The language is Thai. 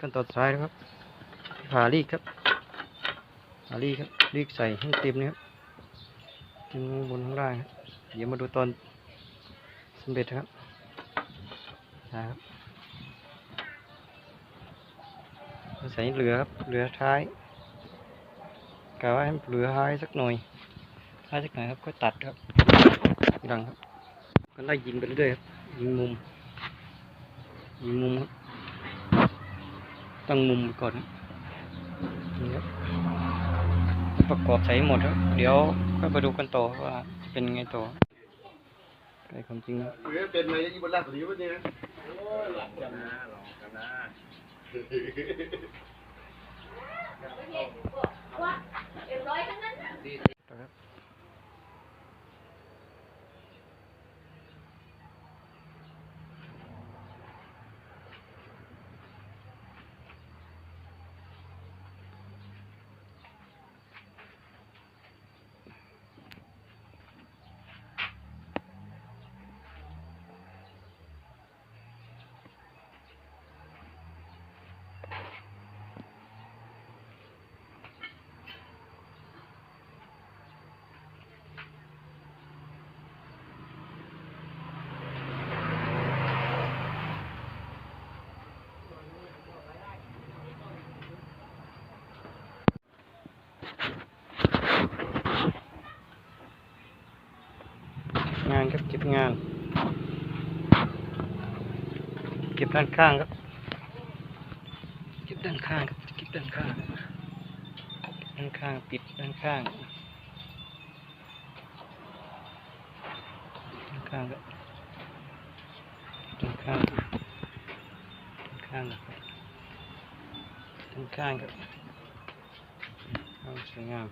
ขั้นตอนสุดท้ายนะครับผ่ารีดครับผ่ารีดครับรีดใส่ให้เต็มนะครับเต็มบนข้างล่างครับเดี๋ยวมาดูตอนสำเร็จครับนะครับใส่เหลือครับเหลือท้ายกะว่าให้เหลือท้ายสักหน่อยท้ายสักหน่อยครับก็ตัดครับทีหลังครับก็ไล่ยิงไปเรื่อยครับยิงมุมยิงมุมครับ ตั้งมุมก่อนนะนี่ครับประกอบใส่ให้หมดครับเดี๋ยวก็ไปดูกันต่อว่าจะเป็นไงต่อใกล้ความจริงแล้วหรือเป็นไหมยี่บนล่างตัวนี้วะเนี่ยครับ งานครับเก็บงาน เก็บด้านข้างครับเก็บด้านข้างครับเก็บด้านข้างด้านข้างปิดด้านข้างด้านข้างครับด้านข้างด้านข้างครับด้านข้างครับ เอาสวยงาม